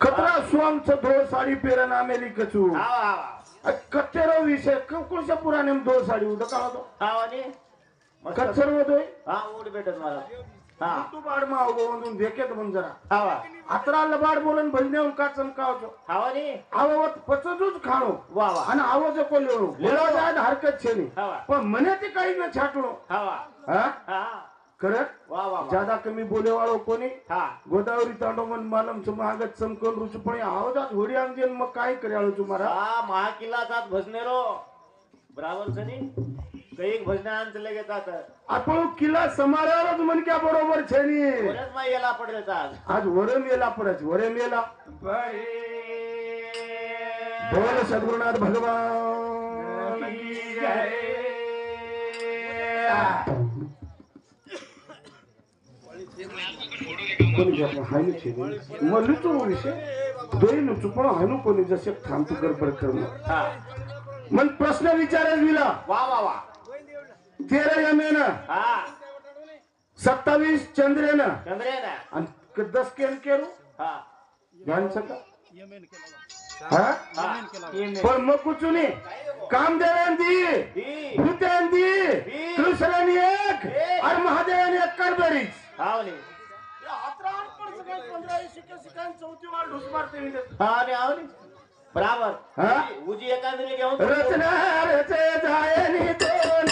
कतरा स्वामचं धोळ साडी पेरण आमेली कचू. कच्चरो विषय कोणच्या पुराणे धोळ साडी आणि? मस्त. कच्चर होतोय हा भेटत मला. हा. तू बाड माव गोवून देखेत मग जरा. हावा अतरा लबाड बोलून भजनेऊन का चमकावतो हावा आणि आवत पचजूच खाणो. वा वा. आणि आवाज कोल्यो बोलाव जायला हरकत छे नाही. हावा पण म्हणे ते काही न छाटणो. हा? हा. करत. ज्यादा कमी बोलेवाळो कोणी? हा. गोदावरी तांडवमन मालम सुमागत समकल रुचपणे आवाजात होडी आणजेन मग काय कर्याळो तुम्हाला? हा महाकिल्लाचाच भजनेरो बराबर सनी काही भजनान चले घेतात आपण किल्ला समारावरच मनक्या बरोबर छेनी माई याला पडले आज. आज वरे मेला पडच वरे मेला बोल सद्गुरुनाथ भगवान. की जय. कोणी जात नाही, हायनु छेनी मल्लूचो विषय दोई नुचू पण हायनु कोणी जसे थांबतो गडबड करणं हा. मग प्रश्न विचारेल विला वा वा वा. तेरा यमेनं हा. सत्तावीस चंद्रेनं चंद्रेन आणि दस केन केलो पण मग कुचुनी. कामदेवान दी दी भूत्यान. कृष्णानी एक. आणि महादेवाने एक हावनी हावनी बराबर. हा? उजी एकांदरी घेऊन रचना रचे जायनी दोन.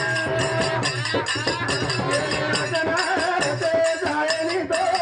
रचना रचे जायनी दोन.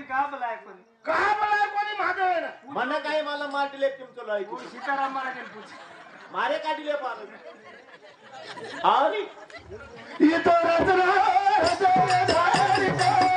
महादेवेन का बोलाय कोणी? का बोला कोणी मन काही मला मारटिले तुमचं कोण लायक सीताराम पूछ. मारे काढिले पाहतो हावनी इतो रचना रचना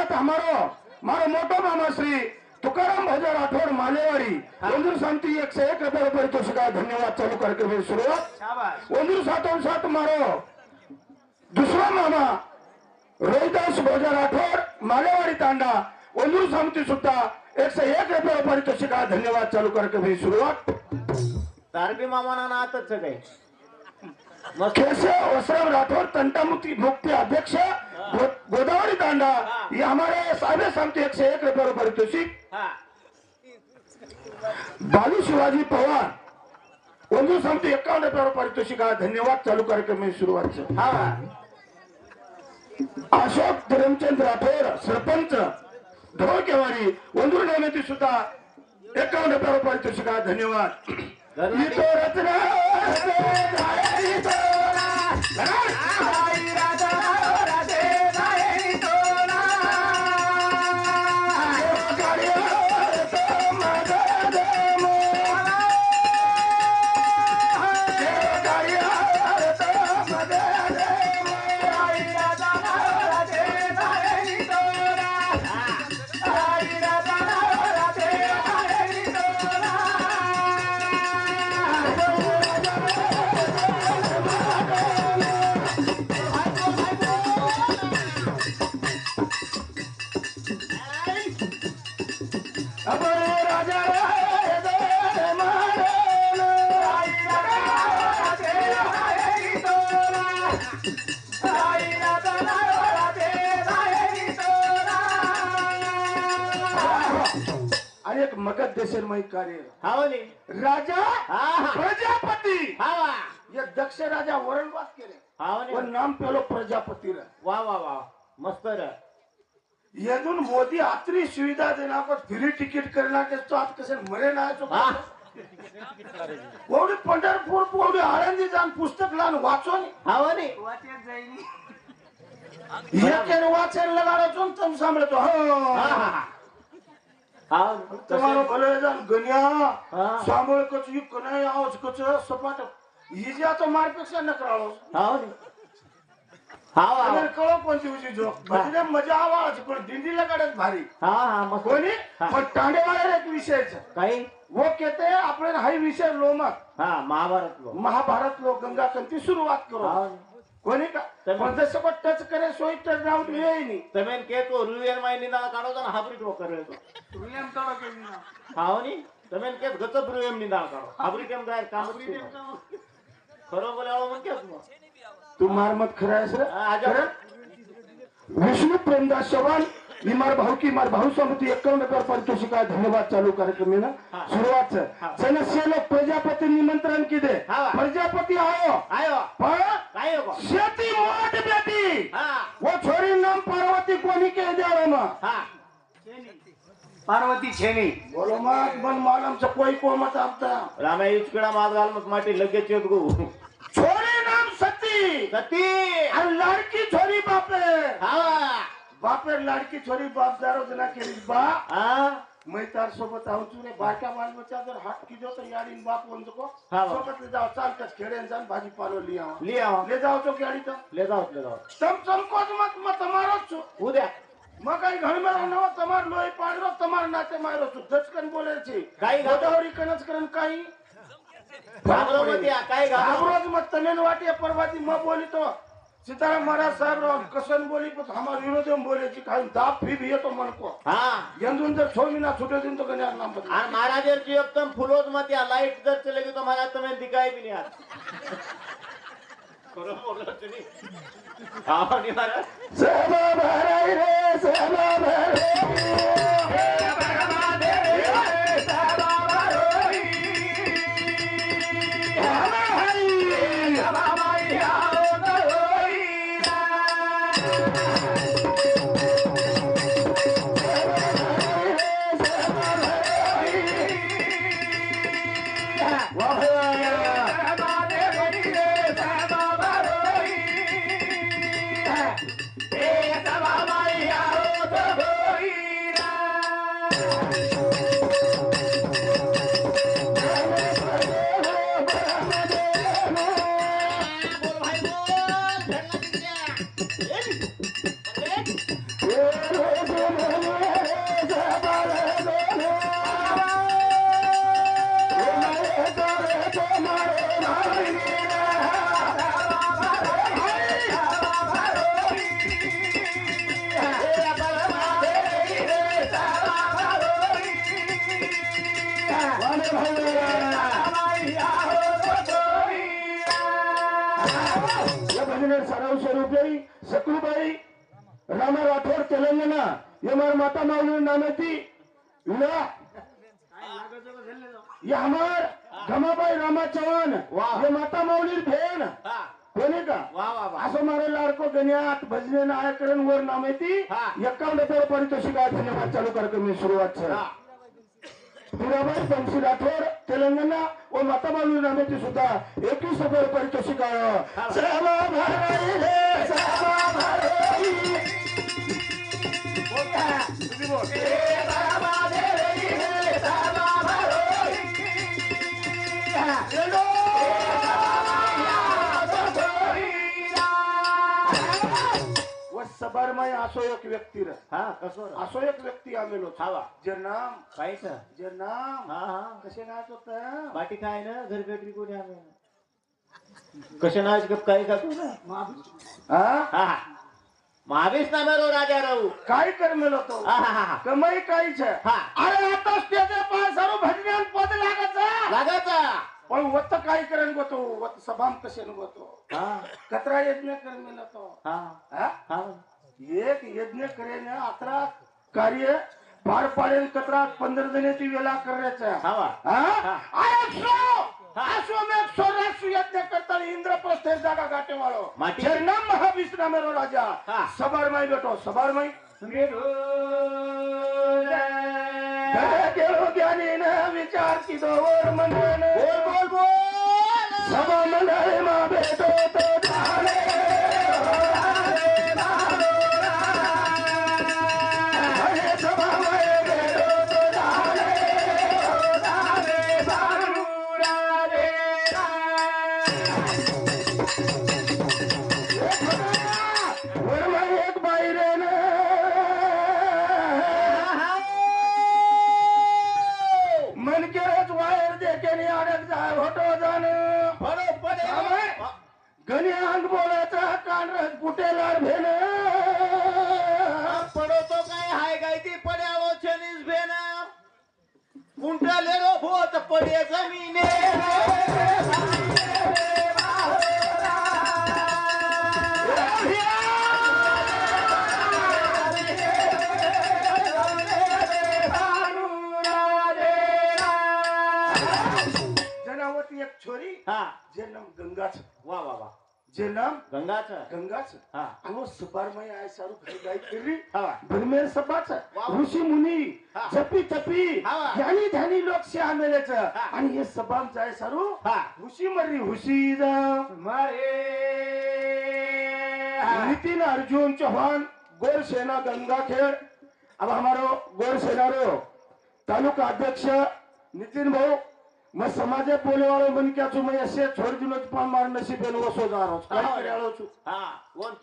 साथ हमारो मारो मोटो मामा श्री तुकाराम भाजा राठोड मालेवाडी वंजूर शांती एकशे एक रुपये परितोषिक आहे धन्यवाद चालू कार्यक्रम सुरुवात वंजूर सातोन सात मारो। दुसरा मामा रोहिदास भोजा राठोड मालेवाडी तांडा। वंजूर समिती सुद्धा एकशे एक रुपया परितोषिक आहे धन्यवाद चालू कार्यक्रम सुरुवात तारबी मामाना नातच काय केशव वसराम राठोड तंटामुक्ती मुक्ती अध्यक्ष। गोदावरी तांडा ये हमारे साहब समिति एक से एक रुपये पारितोषिक हा बालू शिवाजी पवार वंदू सांगतो एकावन्न रुपयावर पारितोषिक आहे. धन्यवाद चालू कार्यक्रम सुरुवात हा अशोक धरमचंद राठोड सरपंच ढोळकेवारी वंदूर निर्मिती सुद्धा एकावन्न रुपयावर पारितोषिक. धन्यवाद. इतो रचना मगध देशमय कार्य. हा राजा हा हा. प्रजापती. हा या दक्ष राजा वरणवास केले. हा पण नाम पेलो प्रजापती रा. वा वा वा. मस्त र. मोदी आतरी सुविधा देना पर फ्री तिकीट करना के तो आज कसे मरे ना तो हा. एवढी पंढरपूर एवढी आळंदी जाऊन पुस्तक लहान वाचो नी. हा म्हणे वाटेत जाईनी. तुम सांभळतो. हा हो. हा हा हा. તમારો ભલે જાન ગણ્યા સાંભળ કચું યુગ કને આવો કચું સપાટ ઈજા તો માર પેક્ષા નકરાળો હા હા અને કળો પણ જીવજી જો બધીને મજા આવા છે પણ દિંડી લગાડે ભારી હા હા મસ્ત કોની પણ ટાંડે વાળા એક વિષય છે કઈ वो कहते हैं अपने हाई विषय लो मत हाँ महाभारत लो महाभारत लो गंगा कंती शुरुआत करो हाँ। કોને કોન્સેપ્ટ ટચ કરે સોય ટચ ડાઉન લે નહીં. તમે કે તો રૂલિયનમાં ની ના કાઢો તો હાફરી ટો કરે તો. રૂલિયન તો કે ના? આવો ની? તમે કે ગત રૂલિયનની ના કાઢો. હાફરી કેમ ગાય? કામ કરી ખરો બોલે વિષ્ણુ પ્રેમદાસ ચૌહાણ ही मार भाऊ की मार भाऊ समिती एकावन्न रुपये पारितोषिक आहे धन्यवाद चालू कार्यक्रम. सुरुवात लोक प्रजापती निमंत्रण किदे हा. प्रजापती आयो. काय हो शेती मोठ बेटी. वो छोरी नाम पार्वती कोणी के द्यावं मग? हा. पार्वती छेनी. बोलो मत पण मालमचं कोई कोमत आपता रामा इचकडा मात घाल मग माटी लगेच येत गो छोरी नाम सती. सती. आणि लाडकी छोरी बापे हा. बापे लाडकी छोरी बाप दारो जना केली बा हा मैं तार सोबत आऊ तू रे बारक्या माल बच्चा जर हात की तो याडी बाप म्हणतो को हा, बा. सोबत ले जाओ चाल कस खेडे जान भाजी पालो लिया लिया ले जाओ तो गाडी तो ले जाओ ले जाओ तम चमको मत मत તમારો જ છું उद्या મગ કઈ ઘણી માં નવો તમાર લોહી પાડરો તમાર નાતે મારો છું દચકન બોલે છે કાઈ ગાતો? ગોદાવરી કનસ કરન કાઈ घाबरो मग त्या, काय घाबरो? ઘાબરો જ મત તને વાટી પરવાતી મ सीताराम महाराज साहेब कसन बोली पण हमार विनोदम बोलायची काही दाब फी भी येतो मनको हाँ. यंदून जर सौ महीना छूटे दिन तो कन्या नाम बता और महाराज जी एकदम फुलोज मत या लाइट जर चले गई तो महाराज तुम्हें दिखाई भी नहीं आता महाराज? सेवा भराई रे सेवा भराई माता माऊली भेन. ना कोणी का? असं मारे लाडको गण्यात भजने नायकरण वर नाम येते एकावन्न हजार पारितोषिक सिनेमा चालू कार्यक्रम सुरुवात छा हिराबाई शमशी राठोड तेलंगणा व माता माऊली नामेची सुद्धा एकवीस हजार पारितोषिक आहे આવ્યો સામા ભરાઈ રે સામા ભરાઈ बोल का? तुम्ही बोल. એ સામા ભરાઈ રે સામા ભરાઈ એલો व सबारमाई असो एक व्यक्ती रे हा कसो रे? असो एक व्यक्ती आमेलो हा वा जे नाम काय सर जे नाम हा हा कसे नाच होत बाकी काय ना घर भेटली कोणी आम्ही कसे नाच गप काय का तू ना हा हा हा महावीस ना मेरो राजा राहू काय कर मेलो तो हा हा हा कमाई काय છે हा अरे आता त्याचे पाय सारू भजन्यान पद लागायचा लागाचा पण वत काय करेन गोतो वत सभाम कसे गोतो हा कतरा यज्ञ कर मेलो तो हा हा? एक यज्ञ करेन अकरा कार्य पार पाडेल कतरा पंधरा जणांची वेळा करायचा वा? आहे सो अश्वमेध सोरासु यज्ञ करताना इंद्रप्रस्थ जागा गाठे वाळो. माटी- नाम महाविष्णा मेरो राजा. सबारमाई बेटो सबारमाई. ज्ञानीनं विचार की दोवर मंडळ बोल बोल बोल. सभा मंडळी मा भेटो तो झाले नाम गंगाच. वा वा वा. जे नाम गंगाचं? गंगाच. हा. अहो सबारमय आहे सारू घरी गाई फिरली हा. वा भरमेर सपाच वा. ऋषी मुनी. जपी तपी. हा. ध्यानी ध्यानी लोक शहा मेलेच हा. आणि हे सबाम जाय सारू. हा. हुशी मर्री हुशी जा मारे. नितिन अर्जुन चौहान गोर सेना गंगाखेड़ अब हमारो गोर सेना रो तालुका अध्यक्ष नितिन भाऊ. मैं समाजे बोले वालो मन क्या छु मैं ऐसे छोड़ दिनो पण मार नसीब एनो वसो जा रहो काय हा. हा मग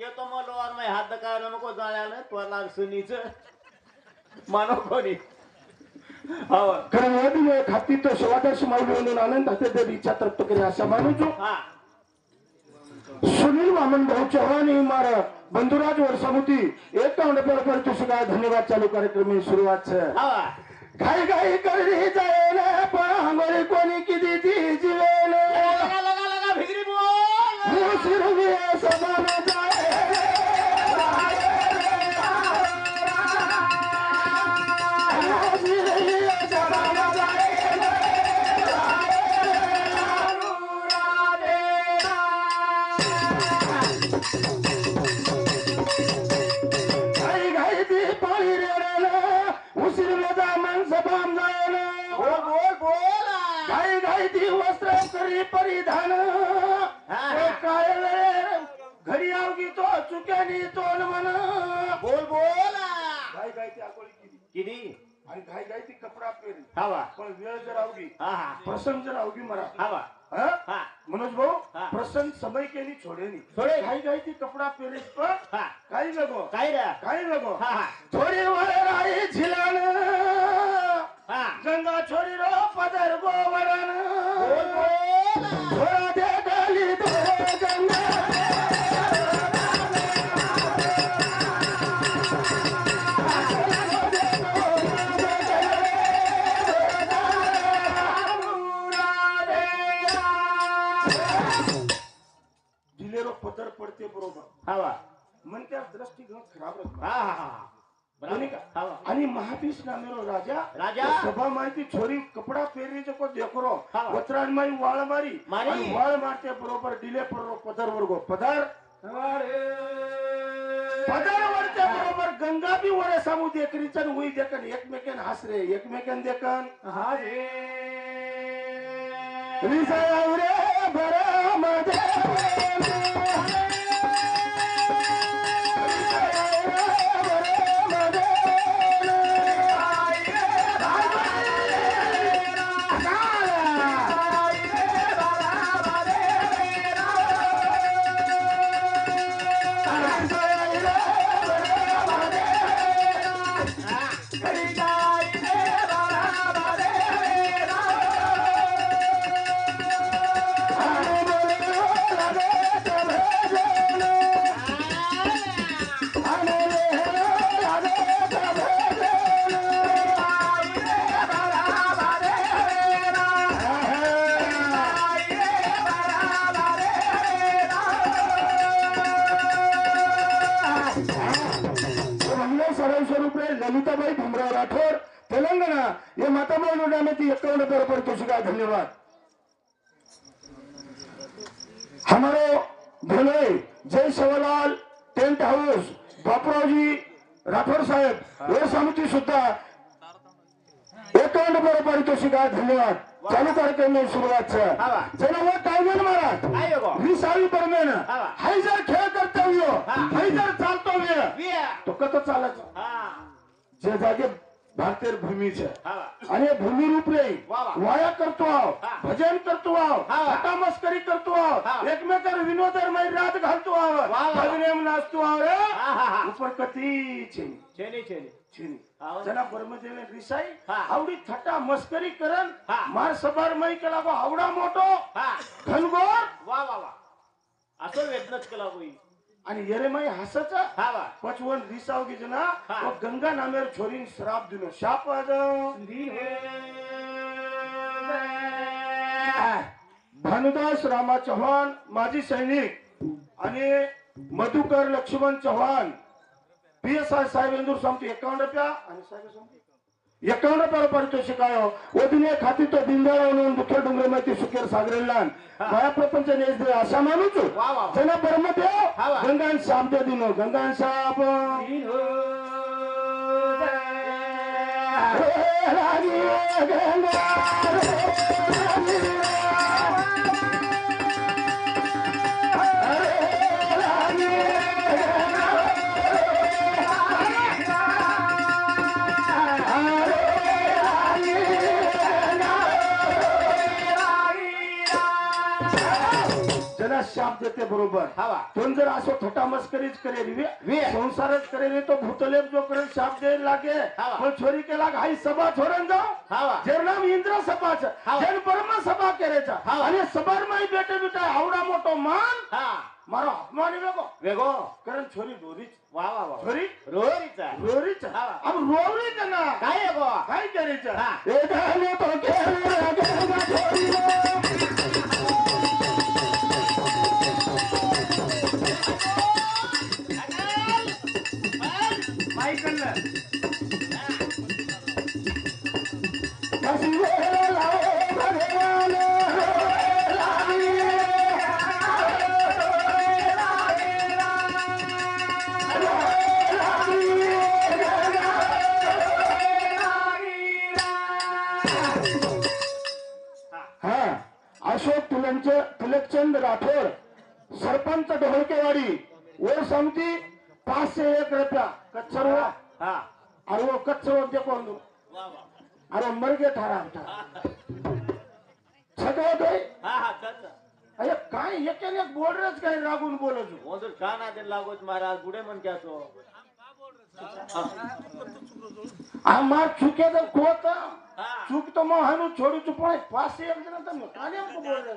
लोवार मै हात दकायला नको जाळ्यानं तो लाग सुनीच मानो हो में खाती तो सेवादर्श माऊली म्हणून आनंद हाते देवी इच्छा करे मानू छु हा सुनील वामन भाऊ चव्हाण ही मार बंधुराज वर्षामुती एक काउंट पर पर तुझा धन्यवाद चालू कार्यक्रम में शुरुआत है हा वा घाई घाई करली जायला पण आंघोळी कोणी किती करी परिधान. काय घरी आवगी तो चुक्यानी तोंड म्हण. बोल बोल घाई घाई ती केली. किती? आणि घाई घाई ती कपडा पेरी हा पण वेळ जर आवगी हा हा. प्रसंग जर आवगी मरा. हा वा. हा? हा. मनोज भाऊ. प्रसंग समय केली छोडेनी छोडे. घाई घाई ती कपडा पेरी पण हा. काही लगो काय काही लगो हा हा. थोडी वर झिलान हा. गंगा छोरी रो पदर गोवरण बोल बोल ಬರ್ಗೋ ಒತ್ತರಾಜ್ ಮಾರಿ ವಾಳ ಮಾರಿ ವಾಳ ಮಾಡ್ತೇ ಬರೋಬರ್ ಡಿಲೇ ಬರ್ರೋ ಪದರ್ ಪದರ್ पदर? वरच्या बरोबर गंगा बी वर सांगू देखरीचन हुई देखन एकमेकेन हसरे एकमेकेन देखन हाजे. विजय रे बरा मध्ये का धन्यवाद. हमारे भोले जय सेवालाल टेंट हाउस बापरावजी राठौर साहेब हे समिती सुद्धा एकावन्न बरं पारितोषिक आहे धन्यवाद. चालू कार्यक्रम आहे सुरुवातचा जनावर टायगर महाराज. विसावी परमेन. हाय जर खेळ कर्तव्य हाय जर चालतो वेळ तो कसं चालायचं. जे जागे भारतीय भूमीचं. आणि भूमिरूपे वाया करतो आहोत भजन करतो आहोत आता मस्करी करतो आहोत एकमेकांना विनोदर मै रात घालतो आहोत भगनेम नाचतो आहोत उपर कती चेनी चेनी चेनी चेनी जरा ब्रह्मदेव रिसाई आवडी थटा मस्करी करन मार सभार मै केला आवडा मोठो घनगोर वा वा वा. असं वेदनच केला होई आणि येरे मय हसत पचवन दिसाव की जना गंगा नामेर छोरी श्राप दिन. शाप भानुदास रामा चव्हाण माजी सैनिक आणि Madhukar Laxman Chavan. P S I साहेब इंदूर समती एक्कावन्न रुपया आणि साहेब समती एकावन्न रुपया पारितोषिक आयो ओदिने खाती तो दिंदाळ म्हणून दुखे डोंगर माहिती सुखेर सागरेलान माया प्रपंच नेस दे मानूच वा, वा. जना शाप देते बरोबर. पण जर असं थोटा मस्करीच करेल संसारच करेल तो भूतलेप जो करेल शाप द्यायला लागे पण छोरी केला घाई सभा छोरन जा. हवा इंद्र सभाच जेर परम सभा केरेचा आणि सबर माई बेटे बिटा आवडा मोठो मान मारो अपमान वेगो वेगो कारण छोरी रोरीच वा वा वा. छोरी? रोरीच रोरीचा अब रोरीचा काय गो? काय करायचं? अशोक तुलंच तिलकचंद राठोड सरपंच ढोळकेवाडी व समिती पाचशे एक रुपया कच्चर हा. अरे वो कच्चर देखो अरे मर गए थारा हा. हा चल अरे काय एकेने एक बोलरच काय रागून बोलत होतो. ओंदर छान आदर लागोच महाराज? गुडे म्हण क्याचो आम्हा चुके तर कोत हा. चूक तो हानू छोडू चुप पाचशे एक तर मग काने हमको बोल रहे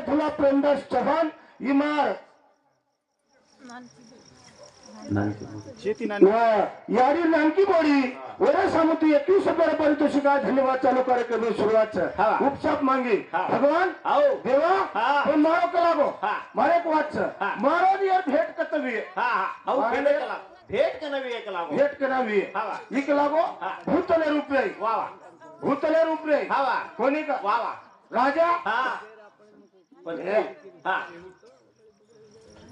प्रेमदास चव्हाण इमार. यारी नानकी बोडी. वरा सामंती एकवीस हजार पारितोषिक आहे धन्यवाद चालू कार्यक्रम सुरुवात. उपचाप मांगी. भगवान आओ देवा हा. मारो. मारे एक वाच हा. मारो यार भेट कतवी. हा हा. कला. भेट का एक लागो भेट हा. इक लागो. भूतले रुपये. वा वा. भूतले रुपये. हा वा. कोणी का? वा वा. राजा? हा. पण हे. हा.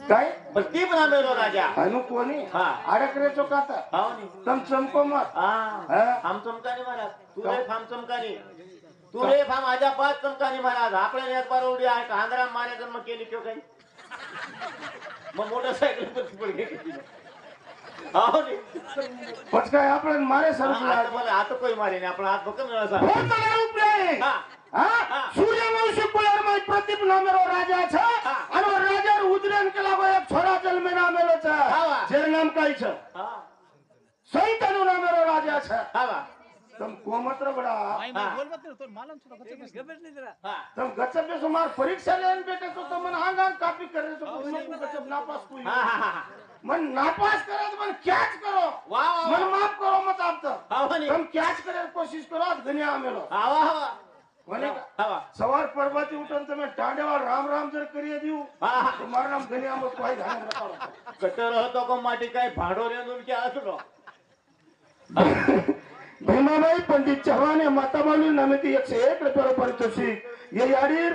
काय? ती राजा. अनु कोणी? हा. अडकरे चौकात? हो नी. तम चमको मत. हा. हा. फाम चमकानी महाराज. तू रे फाम चमकानी. तू रे फाम आजा पाच चमकानी महाराज. बार उडी आहे. आंध्रा मारे मग केली किंवा काही? मग मोटरसायकल पण गेली. हो आपण मारे हा, आता मला आता कोई मारे नाही. आपला हात बघ मिळाला સૂર્યવંશી કુળરમાં પ્રદીપ નામેલો રાજા છે અને રાજા ઉદરેન કલામાં એક છોરા જન્મે નામેલો છે જે નામ કઈ છે સૈતાનો નામેલો રાજા છે તમ કોમત્ર બડા તમ ગચબ ને સુમાર પરીક્ષા લેન બેટા તો તમને આંગાન કાપી કરે તો ગચબ નાપાસ કોઈ મન નાપાસ કરે તો મને કેચ કરો વાહ મન માફ કરો મત આપતા તમ કેચ કરે કોશિશ કરો ધન્યા મેલો આવા આવા सवार पर्वती उठून तर मी राम राम जर करिये देऊ तो मारा नाम घरी आमच काही घाण कटर होतो को माटी काय भांडवल येऊन की असलो हो. भीमाबाई पंडित चव्हाण या माता मालून नामेती एकशे एक रुपये पारितोषिक ये याडीर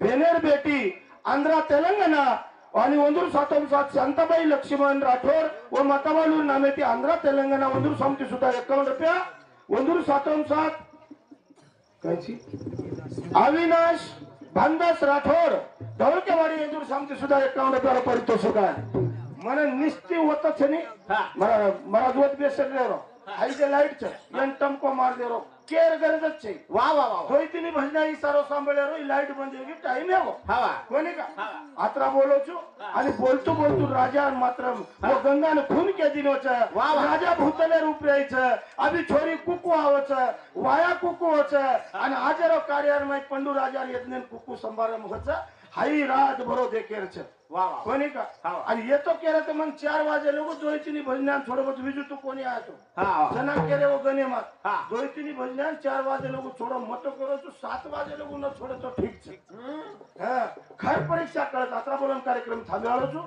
भेनेर बेटी आंध्रा तेलंगणा आणि वंदूर ओंदूर सातोसात शांताबाई लक्ष्मण राठोड व माताबालूर नामेती आंध्रा तेलंगणा ओंदूर समती सुद्धा एक्कावन्न रुपया. वंदूर ओंदूर सातोसात अविनाश भानदास राठोड ढवळकेवाडी येजूर सामते सुद्धा एकावन्न रुपयाला पडतो सुद्धा मला निस्ती होतच नाही मला मला जोत बेसर दे रो हाई लाइट छ एन टमको मार दे रो ಕೇರ್ ಗರದಚ್ಚಿ ವಾ ವಾ ವಾ ಹೋಯ್ತೀನಿ ಭಂಜ ಈ ಸಾರೋ ಸಾಂಬಳ್ಯಾರು ಈ ಲೈಟ್ ಬಂದಿರೋಗಿ ಟೈಮ್ ಯಾವ ಹವಾ ಕೊನೆಗ ಆತ್ರ ಬೋಲೋಚು ಅಲ್ಲಿ ಬೋಲ್ತು ಬೋಲ್ತು ರಾಜಾ ಮಾತ್ರ ಗಂಗಾನ खून के दिनोच. वा राजा भूतले रूप रायच अभी छोरी कुकू आवच. वाया कुकू होच. आणि आजारो कार्यार माहीत पंडू राजा यज्ञ कुकू संभारंभ होच. हाई रात भरो देखेर छ वा कोणी का? आणि येतो केला तर मग चार वाजे लोक दोयतीनी भजनान सोडवत विजू तू कोणी आतो हा, हा. सना केले व गणे मत. हा. दोयतीनी भजनान चार वाजे लोक सोडो मत करो तू सात वाजे लोक न सोडतो ठीक छे. हा. खर परीक्षा कळत आता बोलून कार्यक्रम थांबवालो